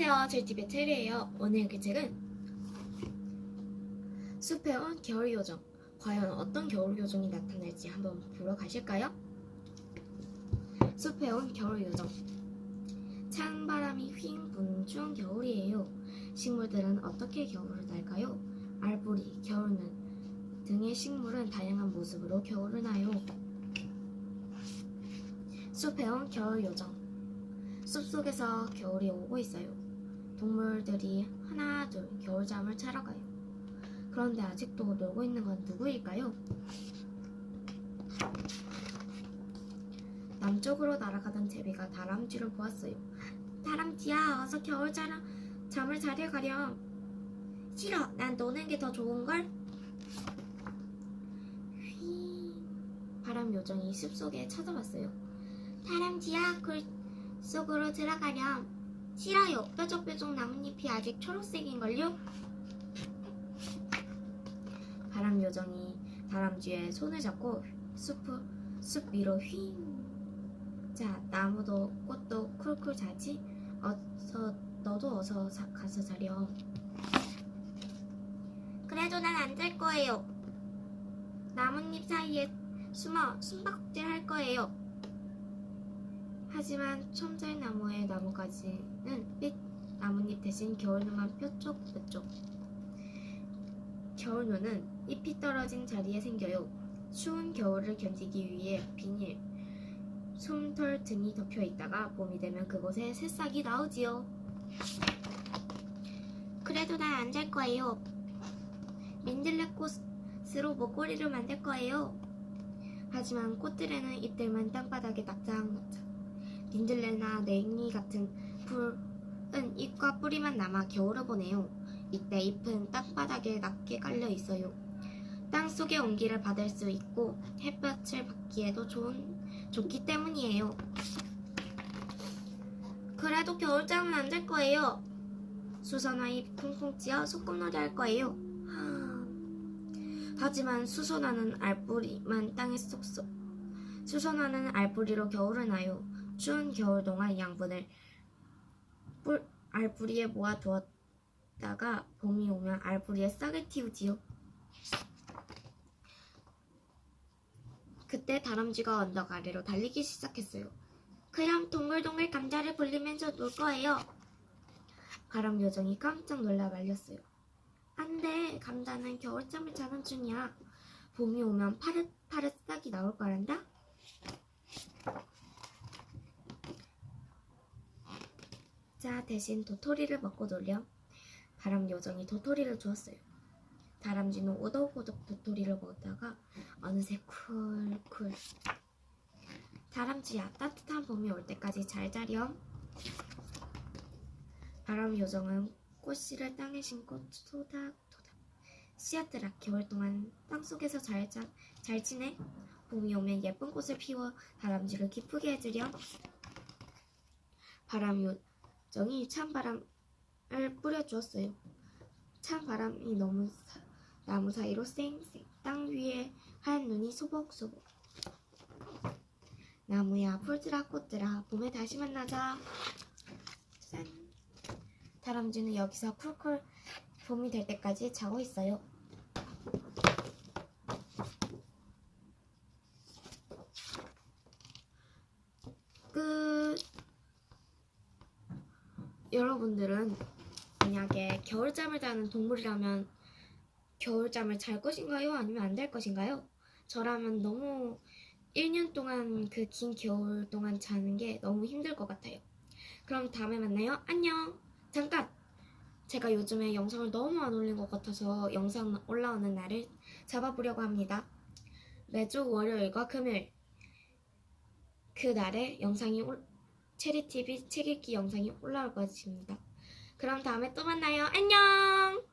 안녕하세요. 저희TV의 체리예요. 오늘 그 책은 숲에 온 겨울 요정. 과연 어떤 겨울 요정이 나타날지 한번 보러 가실까요? 숲에 온 겨울 요정. 찬 바람이 휙 부는 추운 겨울이에요. 식물들은 어떻게 겨울을 날까요? 알뿌리, 겨울눈 등의 식물은 다양한 모습으로 겨울을 나요. 숲에 온 겨울 요정. 숲속에서 겨울이 오고 있어요. 동물들이 하나 둘 겨울잠을 자러 가요. 그런데 아직도 놀고 있는 건 누구일까요? 남쪽으로 날아가던 제비가 다람쥐를 보았어요. 다람쥐야, 어서 겨울 자라, 잠을 자려 가렴. 싫어, 난 노는 게 더 좋은걸? 휘. 바람 요정이 숲속에 찾아왔어요. 다람쥐야, 굴 속으로 들어가렴. 싫어요. 뾰족뾰족 나뭇잎이 아직 초록색인걸요? 바람 요정이 다람쥐의 손을 잡고 숲, 숲 위로 휘. 자, 나무도 꽃도 쿨쿨 자지? 어서, 너도 어서 자- 가서 자렴. 그래도 난 안 잘 거예요. 나뭇잎 사이에 숨어 숨바꼭질 할 거예요. 하지만 첨살나무의 나뭇가지는 빛 나뭇잎 대신 겨울눈만 뾰족뾰족. 겨울눈은 잎이 떨어진 자리에 생겨요. 추운 겨울을 견디기 위해 비닐, 솜털 등이 덮여 있다가 봄이 되면 그곳에 새싹이 나오지요. 그래도 난 안 잘 거예요. 민들레 꽃으로 목걸이를 만들 거예요. 하지만 꽃들에는 잎들만 땅바닥에 납작납작. 민들레나 냉이 같은 풀은 잎과 뿌리만 남아 겨울을 보내요. 이때 잎은 땅바닥에 낮게 깔려 있어요. 땅 속의 온기를 받을 수 있고 햇볕을 받기에도 좋은 좋기 때문이에요. 그래도 겨울잠은 안 잘 거예요. 수선화 잎 쿵쿵 찌어 소꿉놀이 할 거예요. 하... 하지만 수선화는 알뿌리만 땅에 쏙쏙. 수선화는 알뿌리로 겨울을 나요. 추운 겨울 동안 양분을 뿔, 알뿌리에 모아 두었다가 봄이 오면 알뿌리에 싹을 틔우지요. 그때 다람쥐가 언덕 아래로 달리기 시작했어요. 그럼 동글동글 감자를 굴리면서 놀 거예요. 바람 요정이 깜짝 놀라 말렸어요. 안 돼, 감자는 겨울잠을 자는 중이야. 봄이 오면 파릇파릇 싹이 나올 거란다. 자, 대신 도토리를 먹고 놀렴. 바람 요정이 도토리를 주었어요. 다람쥐는 오덕오덕 도토리를 먹다가 어느새 쿨쿨. 다람쥐야, 따뜻한 봄이 올 때까지 잘 자렴. 바람 요정은 꽃씨를 땅에 심고 토닥토닥. 씨앗들아, 겨울 동안 땅 속에서 잘, 자, 잘 지내? 봄이 오면 예쁜 꽃을 피워 다람쥐를 기쁘게 해주렴. 바람 요, 정이 찬바람을 뿌려주었어요. 찬바람이 너무 사- 나무 사이로 쌩쌩 땅 위에 하얀 눈이 소복소복 나무야 풀들아 꽃들아 봄에 다시 만나자 짠 다람쥐는 여기서 쿨쿨 봄이 될 때까지 자고 있어요. 여러분들은 만약에 겨울잠을 자는 동물이라면 겨울잠을 잘 것인가요? 아니면 안 잘 것인가요? 저라면 너무 1년 동안 그 긴 겨울 동안 자는 게 너무 힘들 것 같아요. 그럼 다음에 만나요. 안녕! 잠깐! 제가 요즘에 영상을 너무 안 올린 것 같아서 영상 올라오는 날을 잡아보려고 합니다. 매주 월요일과 금요일 그 날에 영상이 올, 체리TV 책 읽기 영상이 올라올 것입니다. 그럼 다음에 또 만나요. 안녕!